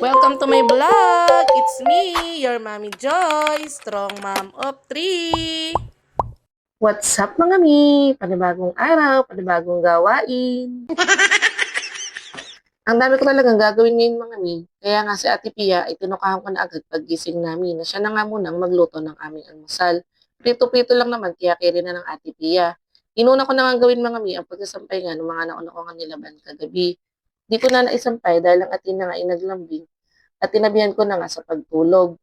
Welcome to my vlog! It's me, your Mommy Joy, strong mom of three! What's up mga mi? Panibagong araw, panibagong gawain. Ang dami ko talagang gagawin ngayon mga mi. Kaya nga si Ate Pia ay tinukahan ko na agad paggising namin na siya na nga munang magluto ng aming almusal. Prito-prito lang naman kaya kaya na ng Ate Pia. Inuna ko na nga gawin mga mi ang pagsasampay nga ng mga nauna ko nga nilaban kagabi. Di ko na naisampay dahil ang atin na nga ay naglambing at tinabihan ko na nga sa pagtulog.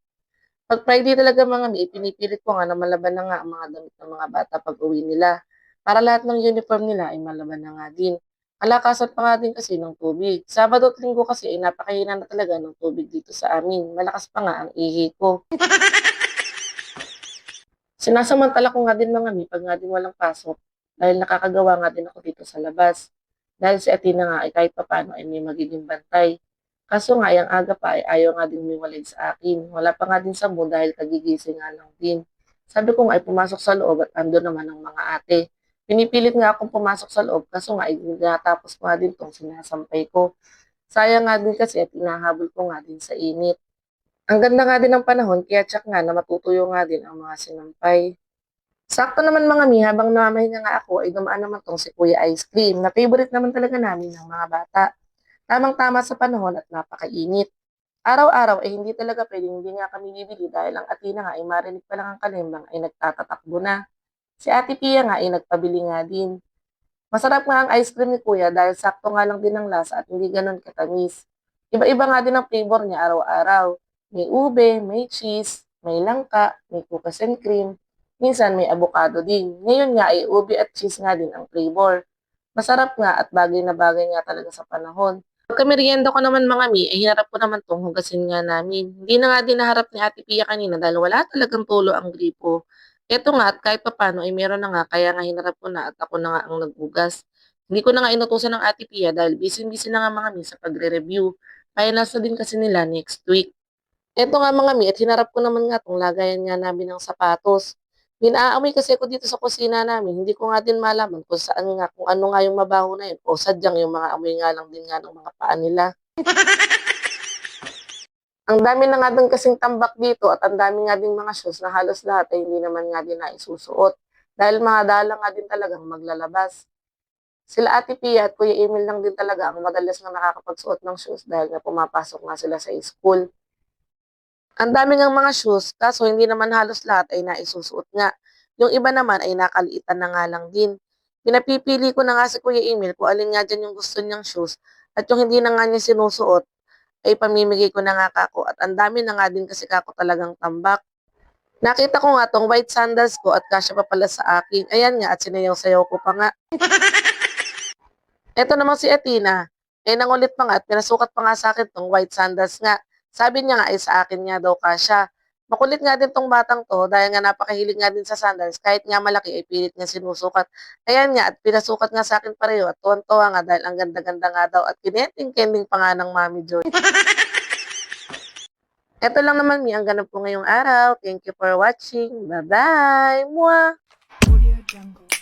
Pag Friday talaga mga mi, pinipilit ko nga na malaban na nga ang mga damit ng mga bata pag uwi nila. Para lahat ng uniform nila ay malaban na nga din. Kalakasan pa nga din kasi ng tubig. Sabado at linggo kasi ay napakahina na talaga ng tubig dito sa amin. Malakas pa nga ang ihi ko. Sinasamantala ko nga din mga mi pag nga din walang pasok dahil nakakagawa nga din ako dito sa labas. Dahil si Atina nga ay kahit papano ay may magiging bantay. Kaso nga, yung aga pa ay ayaw nga din umiwalay sa akin. Wala pa nga din sa mood dahil kagigising nga lang din. Sabi ko nga ay pumasok sa loob at ando naman ang mga ate. Pinipilit nga akong pumasok sa loob kaso nga ay natapos ko nga din tong sinasampay ko. Sayang nga din kasi at inahabol ko nga din sa init. Ang ganda nga din ng panahon kaya tsak nga na matutuyo nga din ang mga sinampay. Sakto naman mga mi, habang namahinga nga ako ay dumaan naman tong si Kuya Ice Cream na favorite naman talaga namin ng mga bata. Tamang-tama sa panahon at napakainit. Araw-araw ay hindi talaga pwedeng hindi nga kami bibili dahil ang atina nga ay marinig pa lang ang kalimbang ay nagtatatakbo na. Si Ate Pia nga ay nagpabili nga din. Masarap nga ang ice cream ni Kuya dahil sakto nga lang din ang lasa at hindi ganun katamis. Iba-iba nga din ang flavor niya araw-araw. May ube, may cheese, may langka, may cookies and cream, Minsan may avocado din. Ngayon nga ay ube at cheese nga din ang flavor. Masarap nga at bagay na bagay nga talaga sa panahon. Pagka merienda ko naman mga mi, ay hinarap ko naman tong hugasin nga namin. Hindi na nga din naharap ni Ate Pia kanina dahil wala talagang tulo ang gripo. Eto nga at kahit papano ay meron na nga kaya nga hinarap ko na at ako na nga ang naghugas. Hindi ko na nga inutusan ng Ate Pia dahil busy-busy na nga mga mi sa pagre-review. Finals na din kasi nila next week. Eto nga mga mi at hinarap ko naman nga tong lagayan nga namin ng sapatos. Minaamoy kasi ako dito sa kusina namin. Hindi ko nga din malaman kung saan nga, kung ano nga yung mabaho na yun. O sadyang yung mga amoy nga lang din nga ng mga paa nila. ang dami na nga din kasing tambak dito at ang dami nga din mga shoes na halos lahat ay hindi naman nga din na isusuot. Dahil mga dala nga din talagang maglalabas. Sila Ate Pia at Kuya Emil lang din talaga ang madalas nga nakakapagsuot ng shoes dahil nga pumapasok nga sila sa school. Ang dami ng mga shoes, kaso hindi naman halos lahat ay naisusuot nga. Yung iba naman ay nakaliitan na nga lang din. Pinapipili ko na nga si Kuya Emil kung alin nga dyan yung gusto niyang shoes at yung hindi na nga niya sinusuot ay pamimigay ko na nga kako at ang dami na nga din kasi kako talagang tambak. Nakita ko nga tong white sandals ko at kasya pa pala sa akin. Ayan nga at sinayaw-sayaw ko pa nga. Ito naman si Atina. Eh nangulit pa nga at pinasukat pa nga sa akin tong white sandals nga. Sabi niya nga ay sa akin nga daw kasya. Makulit nga din tong batang to dahil nga napakahilig nga din sa sandals kahit nga malaki ay pilit niya sinusukat. Ayan nga at pinasukat nga sa akin pareho at tuwan-tuwa nga dahil ang ganda-ganda nga daw at kineting-kending pa nga ng Mami Joy. Ito lang naman mi ang ganap ko ngayong araw. Thank you for watching. Bye-bye! Mwah! Audio Jungle.